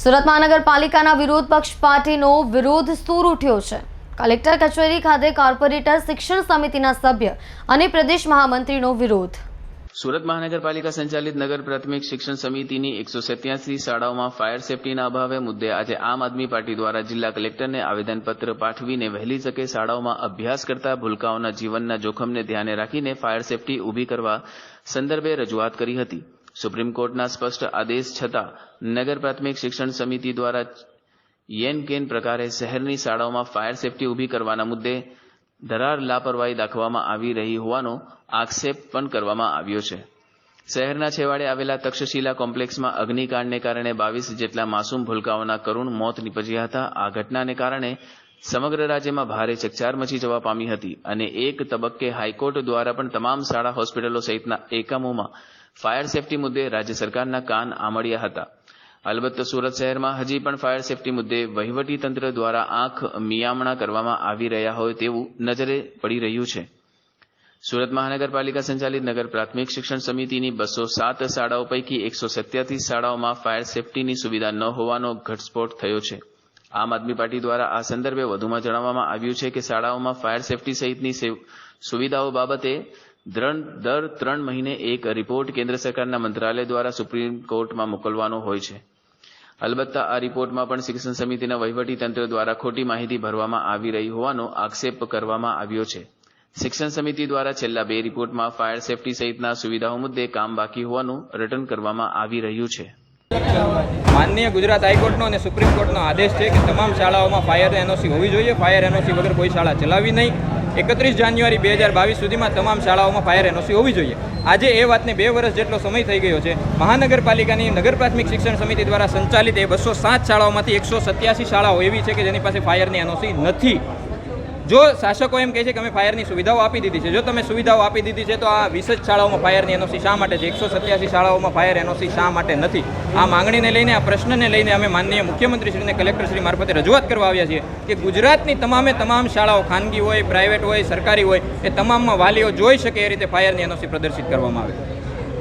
સુરત મહાનગરપાલિકાના વિરોધ પક્ષ પાર્ટીનો વિરોધ સૂર ઉઠ્યો છે. કલેક્ટર કચેરી ખાતે કોર્પોરેટર શિક્ષણ સમિતિના સભ્ય અને પ્રદેશ મહામંત્રીનો વિરોધ. સુરત મહાનગરપાલિકા સંચાલિત નગર પ્રાથમિક શિક્ષણ સમિતિની એકસો સત્યાસી શાળાઓમાં ફાયર સેફટીના અભાવે મુદ્દે આજે આમ આદમી પાર્ટી દ્વારા જિલ્લા કલેક્ટરને આવેદનપત્ર પાઠવીને વહેલી તકે શાળાઓમાં અભ્યાસ કરતા ભૂલકાઓના જીવનના જોખમને ધ્યાને રાખીને ફાયર સેફટી ઊભી કરવા સંદર્ભે રજૂઆત કરી હતી. સુપ્રીમ કોર્ટના સ્પષ્ટ આદેશ છતાં નગર પ્રાથમિક શિક્ષણ સમિતિ દ્વારા યેન કેન પ્રકારે શહેરની શાળાઓમાં ફાયર સેફટી ઊભી કરવાના મુદ્દે ધરાર લાપરવાહી દાખવવામાં આવી રહી હોવાનો આક્ષેપ પણ કરવામાં આવ્યો છે. શહેરના છેવાડે આવેલા તક્ષશિલા કોમ્પ્લેક્સમાં અગ્નિકાંડને કારણે બાવીસ જેટલા માસૂમ ભૂલકાઓના કરુણ મોત નીપજ્યા હતા. આ ઘટનાને કારણે સમગ્ર રાજ્યમાં ભારે ચકચાર મચી જવા પામી હતી અને એક તબક્કે હાઈકોર્ટ દ્વારા પણ તમામ શાળા હોસ્પિટલો સહિતના એકમોમાં ફાયર સેફટી મુદ્દે રાજ્ય સરકારના કાન આમળ્યા હતા. અલબત્ત સુરત શહેરમાં હજી પણ ફાયર સેફટી મુદ્દે વહીવટી તંત્ર દ્વારા આંખ મિયામણા કરવામાં આવી રહ્યા હોય તેવું નજરે પડી રહ્યું છે. સુરત મહાનગરપાલિકા સંચાલિત નગર પ્રાથમિક શિક્ષણ સમિતિની બસો સાત શાળાઓ પૈકી એકસો સત્યાસી શાળાઓમાં ફાયર સેફટીની સુવિધા ન હોવાનો ઘટસ્ફોટ થયો છે. આમ આદમી પાર્ટી દ્વારા આ સંદર્ભે વધુમાં જણાવવામાં આવ્યું છે કે શાળાઓમાં ફાયર સેફટી સહિતની સેવ- સુવિધાઓ બાબતે દર ત્રણ મહિને એક રિપોર્ટ કેન્દ્ર સરકારના મંત્રાલય દ્વારા સુપ્રીમ કોર્ટમાં મોકલવાનો હોય છે. અલબત્ત આ રિપોર્ટમાં પણ શિક્ષણ સમિતિના તંત્ર દ્વારા ખોટી માહિતી ભરવામાં આવી રહી હોવાનો આક્ષેપ કરવામાં આવ્યો છે. શિક્ષણ સમિતિ દ્વારા છેલ્લા બે રિપોર્ટમાં ફાયર સેફટી સહિતના સુવિધાઓ મુદ્દે કામ બાકી હોવાનું રટન કરવામાં આવી રહ્યું છે. માનનીય ગુજરાત હાઈકોર્ટનો અને સુપ્રીમ કોર્ટનો આદેશ છે કે તમામ શાળાઓમાં ફાયર એનઓસી હોવી જોઈએ. ફાયર એનઓસી વગર કોઈ શાળા ચલાવવી નહીં. એકત્રીસ જાન્યુઆરી બે હજાર બાવીસ સુધીમાં તમામ શાળાઓમાં ફાયર એનઓસી હોવી જોઈએ. આજે એ વાતને બે વર્ષ જેટલો સમય થઈ ગયો છે. મહાનગરપાલિકાની નગર પ્રાથમિક શિક્ષણ સમિતિ દ્વારા સંચાલિત એ બસો સાત શાળાઓમાંથી એકસો સત્યાસી શાળાઓ એવી છે કે જેની પાસે ફાયરની એનઓસી નથી. જો શાસકો એમ કહે છે કે અમે ફાયરની સુવિધાઓ આપી દીધી છે, જો તમે સુવિધાઓ આપી દીધી છે, તો આ વીસ જ શાળાઓમાં ફાયરની એનઓસી શા માટે છે? એકસો સત્યાસી શાળાઓમાં ફાયર એનઓસી શા માટે નથી? આ માંગણીને લઈને, આ પ્રશ્નને લઈને અમે માનનીય મુખ્યમંત્રીશ્રીને કલેક્ટરશ્રી મારફતે રજૂઆત કરવા આવ્યા છીએ કે ગુજરાતની તમામે તમામ શાળાઓ ખાનગી હોય, પ્રાઇવેટ હોય, સરકારી હોય, એ તમામમાં વાલીઓ જોઈ શકે એ રીતે ફાયરની એનઓસી પ્રદર્શિત કરવામાં આવે.